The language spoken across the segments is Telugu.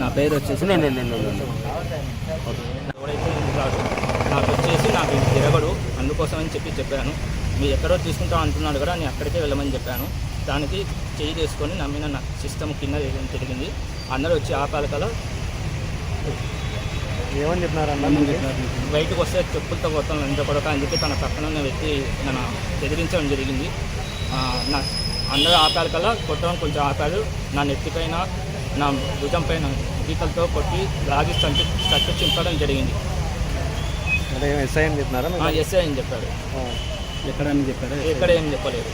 నా పేరు వచ్చేసి నాకు వచ్చేసి నాకు తిరగడు. అందుకోసం అని చెప్పి చెప్పాను. మీరు ఎక్కడో తీసుకుంటాం అంటున్నాడు కదా నేను అక్కడికే వెళ్ళమని చెప్పాను. దానికి చేయి చేసుకొని నా మీద నా సిస్టమ్ కింద జరిగింది అందరూ వచ్చి ఆపాలి కదా ఏమని చెప్పినారు బయటకు వస్తే చెప్పులతో కొత్త ఎంత కొడక అని చెప్పి తన పక్కన ఉన్న వ్యక్తి నన్ను ఎదిరించడం జరిగింది. నా అందరూ ఆపాలి కల్లా కొట్టడం కొంచెం ఆపాడు నా నెత్తిపైన నా భుజం పైన గీతలతో కొట్టి లాగి చంపి చచ్చి చింపడం జరిగింది. అంటే ఎస్ఐ అని చెప్పినారా? ఎస్ఐ అని చెప్పాడు. ఆ. ఎక్కడని చెప్పారు? ఎక్కడ ఏం చెప్పలేదు.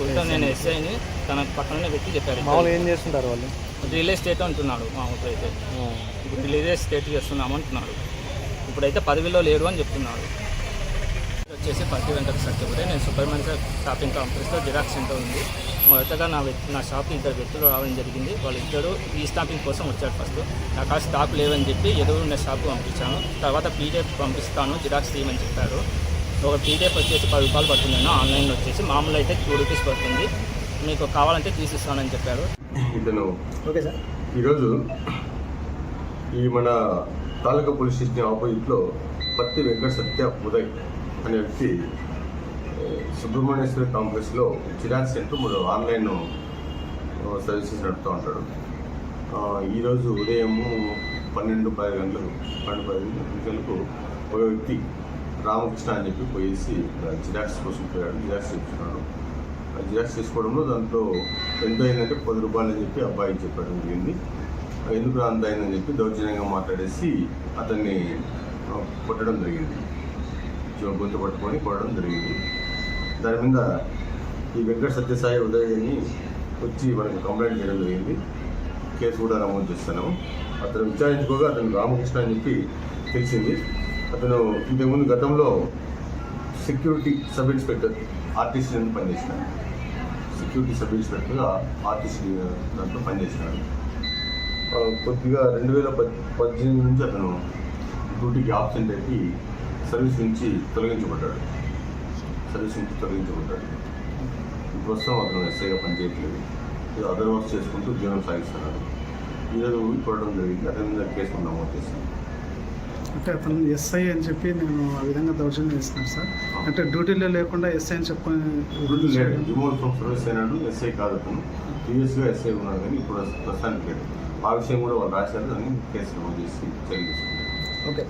ఊరితో నేను ఎస్ఐని తన పక్కన వ్యక్తి చెప్పాడు. మామూలుగా ఏం చేస్తుంటారు వాళ్ళు? రియల్ ఎస్టేట్ అంటున్నాడు మా ఊరిలో అయితే. ఇప్పుడు రియల్ ఎస్టేట్ చేస్తున్నాము అంటున్నాడు. ఇప్పుడైతే పదవిలో లేరు అని చెప్తున్నాడు. వచ్చేసి పత్తి వెంకట సత్యపురే నేను సూపర్ మార్కెట్ షాపింగ్ కాంప్లెక్స్లో జిరాక్స్ సెంటర్ ఉంది. మొదటగా నా వ్యక్తి నా షాప్ ఇద్దరు వ్యక్తులు రావడం జరిగింది. వాళ్ళిద్దరు ఈ స్టాంపింగ్ కోసం వచ్చారు ఫస్ట్. నాకు ఆ స్టాక్ లేవని చెప్పి ఎదురు ఉన్న షాప్ పంపించాను. తర్వాత పీడిఎఫ్ పంపిస్తాను జిరాక్స్ తీయమని చెప్పారు. ఒక పీడిఎఫ్ వచ్చేసి పది రూపాయలు పడుతుందన్న ఆన్లైన్లో వచ్చేసి మామూలు అయితే టూ రూపీస్ పడుతుంది. మీకు కావాలంటే తీసిస్తానని చెప్పారు. ఇతను ఓకే సార్. ఈరోజు ఈ మన తాలూకా పోలీస్ స్టేషన్ ఆపోజిట్లో పత్తి వెంకట సత్య ఉదయ్. అనే వ్యక్తి సుబ్రహ్మణ్యేశ్వర సుబ్రహ్మణ్యేశ్వరి కాంప్లెక్స్లో చిరాజ్ సెంటర్ మూడు ఆన్లైన్ సర్వీసెస్ నడుపుతూ ఉంటాడు. ఈరోజు ఉదయము పన్నెండు పది గంటలకు పన్నెండు పది గంటలకు ఒక వ్యక్తి రామకృష్ణ అని చెప్పి పోయేసి జిరాక్స్ కోసం పోయాడు జిరాక్స్ తెచ్చుకున్నాడు. ఆ జిరాక్స్ తీసుకోవడంలో దాంట్లో ఎంత అయిందంటే పది రూపాయలు అని చెప్పి అబ్బాయి చెప్పడం జరిగింది. ఎందుకు అంత అయిందని చెప్పి దౌర్జన్యంగా మాట్లాడేసి అతన్ని కొట్టడం జరిగింది. గొంతు పట్టుకొని పోవడం జరిగింది. దాని మీద ఈ వెంకట సత్యసాయి ఉదయ్ అని వచ్చి మనకు కంప్లైంట్ చేయడం జరిగింది. కేసు కూడా నమోదు చేస్తున్నాము. అతను విచారించుకోగా అతను రామకృష్ణ అని చెప్పి తెలిసింది. అతను ఇంతకుముందు గతంలో సెక్యూరిటీ సబ్ ఇన్స్పెక్టర్ ఆర్టీసీ అని పనిచేసినాడు. సెక్యూరిటీ సబ్ ఇన్స్పెక్టర్గా ఆర్టీసీ దాంట్లో పనిచేసినాడు. కొద్దిగా రెండు వేల పద్ పద్దెనిమిది నుంచి అతను డ్యూటీకి ఆబ్సెంట్ అయ్యి సర్వీస్ నుంచి తొలగించబడ్డాడు. సర్వీస్ నుంచి తొలగించబడ్డాడు. ప్రస్తుతం అతను ఎస్ఐగా పనిచేయట్లేదు. ఇది అదర్ వర్క్ చేసుకుంటూ జీవనం సాగిస్తున్నాడు. ఈరోజు కొట్టడం జరిగింది. అతని మీద కేసు నమోదు చేశాను అంటే అతను ఎస్ఐ అని చెప్పి నేను ఆ విధంగా దౌర్జన్యం చేస్తున్నాను సార్. అంటే డ్యూటీలో లేకుండా ఎస్ఐ అని చెప్పుకొని ఇప్పుడు లేడు. రిమోట్ ఫ్రమ్ సర్వీస్ అయినాడు ఎస్ఐ కాదు అతను. ప్రీవియస్గా ఎస్ఐ ఉన్నాడు కానీ ఇప్పుడు ప్రస్తుతానికి లేడు. ఆ విషయం కూడా వాళ్ళు రాశారు. దాన్ని కేసు నమోదు చేసి చర్య ఓకే.